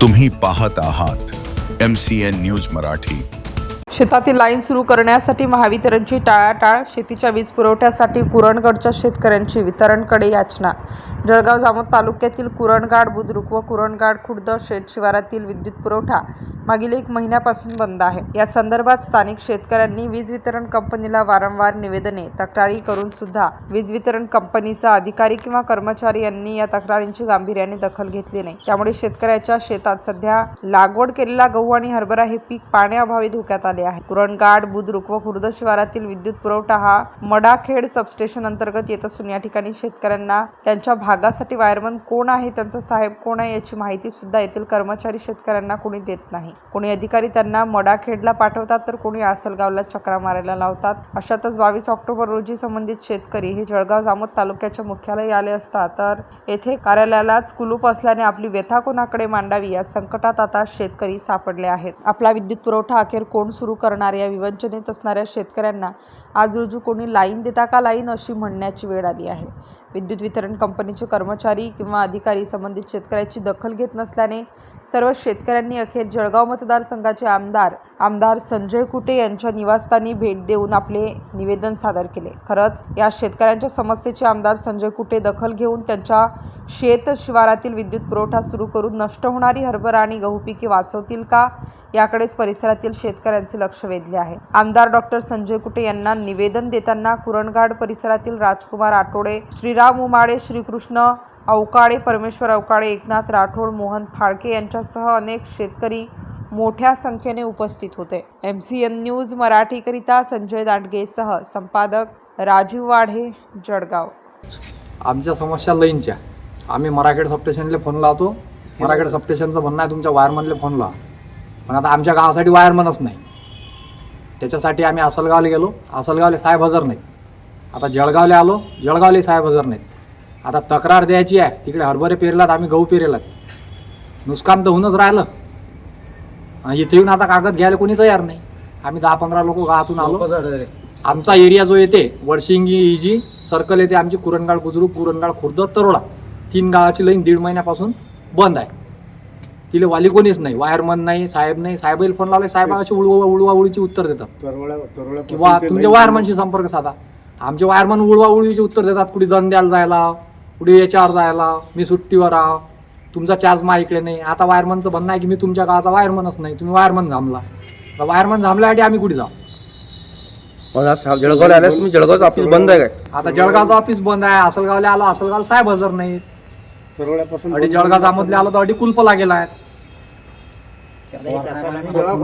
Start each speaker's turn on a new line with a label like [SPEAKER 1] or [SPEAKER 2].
[SPEAKER 1] तुम्ही पाहत आहात M C N news Marathi.
[SPEAKER 2] शेतातील लाईन सुरू करण्यासाठी महावितरणची टाळाटाळ शेतीच्या वीज पुरवठ्यासाठी कुरणगडच्या शेतकऱ्यांची वितरणकडे याचना. जळगाव जामोद तालुक्यातील कुरणगाड बुद्रुक व कुरणगाड खुर्द शेत शिवारातील विद्युत पुरवठा मागील एक महिन्यापासून बंद आहे. या संदर्भात स्थानिक शेतकऱ्यांनी वीज वितरण कंपनीला वारंवार निवेदने तक्रारी करून सुद्धा वीज वितरण कंपनीचा अधिकारी किंवा कर्मचारी यांनी या तक्रारींची गांभीर्याने दखल घेतली नाही. त्यामुळे शेतकऱ्याच्या शेतात सध्या लागवड केलेला गहू आणि हरभरा हे पीक पाण्याअभावी धोक्यात आले आहे. कुरणगाड बुद्रुक व खुर्द शिवारातील विद्युत पुरवठा हा मडाखेड सबस्टेशन अंतर्गत येत असून या ठिकाणी शेतकऱ्यांना त्यांच्या भागासाठी वायरमन कोण आहे त्यांचा साहेब कोण आहे याची माहिती सुद्धा येथील कर्मचारी शेतकऱ्यांना कोणी देत नाही. कोणी अधिकारी त्यांना मडाखेडला पाठवतात तर कोणी आसलगावला चक्रा मारायला लावतात. अशातच बावीस ऑक्टोबर रोजी संबंधित शेतकरी हे जळगाव जामोद तालुक्याच्या मुख्यालय आले असता तर येथे कार्यालयालाच कुलूप असल्याने आपली व्यथा कोणाकडे मांडावी या संकटात आता शेतकरी सापडले आहेत. आपला विद्युत पुरवठा अखेर कोण सुरू करणार या विवंचनेत असणाऱ्या शेतकऱ्यांना आज रोजी कोणी लाईन देता का लाईन अशी म्हणण्याची वेळ आली आहे. विद्युत वितरण कंपनीचे कर्मचारी किंवा अधिकारी संबंधित शेतकऱ्याची दखल घेत नसल्याने सर्व शेतकऱ्यांनी अखेर जळगाव मतदारसंघाचे आमदार आमदार संजय कुटे यांच्या निवासस्थानी भेट देऊन आपले निवेदन सादर केले. खरंच या शेतकऱ्यांच्या समस्येचे आमदार संजय कुटे दखल घेऊन त्यांच्या शेत शिवारातील विद्युत पुरवठा सुरू करून नष्ट होणारी हरभरा आणि गहू पिके वाचवतील का? याकडेच परिसरातील शेतकऱ्यांचे लक्ष वेधले आहे. आमदार डॉक्टर संजय कुटे यांना निवेदन देताना कुरणघाड परिसरातील राजकुमार आठवडे श्रीराम उमाडे श्रीकृष्ण अवकाळे परमेश्वर अवकाळे एकनाथ राठोड मोहन फाळके यांच्यासह अनेक शेतकरी मोठ्या संख्येने उपस्थित होते. एम सी एन न्यूज मराठीकरिता संजय दांडगेसह संपादक राजीव वाढे जळगाव.
[SPEAKER 3] आमच्या समस्या लईनच्या आम्ही मराखेड सबस्टेशनला फोन लावतो. मराखेड सबस्टेशनचं म्हणणं आहे तुमच्या वायरमनला फोन लावा. पण आता आमच्या गावासाठी वायरमनच नाही. त्याच्यासाठी आम्ही असलगावला गेलो. असलगावले साहेब हजर नाहीत. आता जळगावला आलो. जळगावले साहेब हजर नाहीत. आता तक्रार द्यायची आहे. तिकडे हरभरे पेरलात आम्ही गहू पेरेलात. नुकसान तर होऊनच राहिलं. आणि इथे येऊन आता कागद घ्यायला कोणी तयार नाही. आम्ही दहा पंधरा लोक गावातून आलो. आमचा एरिया जो येते वडशिंगी इजी सर्कल येते आमची कुरणगाड बुजुर्ग कुरणगाड खुर्द तरोडा. तीन गावाची लाईन दीड महिन्यापासून बंद आहे. तिले वाली कोणीच नाही वायरमन नाही साहेब नाही. साहेबाला फोन लावले साहेब अशी उळवा उळवा उळीची उत्तर देतात. किंवा तुमच्या वायरमनशी संपर्क साधा. आमचे वायरमन उळवा उळवीचे उत्तर देतात कुठे दंड द्यायला जायला कुठे याच्यावर जायला मी सुट्टीवर आहो तुमचा चार्ज मा इकडे नाही. आता वायरमनचं म्हणणं आहे की मी तुमच्या गावाचा वायरमनच नाही. तुम्ही वायरमन थांबला वायरमन थांबल्यासाठी आम्ही कुठे जाऊ?
[SPEAKER 4] मग आज सा- जळगावला आल्यास तुम्ही जळगावचं ऑफिस बंद आहे काय?
[SPEAKER 3] आता जळगावचं ऑफिस बंद आहे. असलगावला आलो असलगाव साहेब हजर नाही अडी जळगाव जामोदले आलो तर अडी कुलप लागेला आहे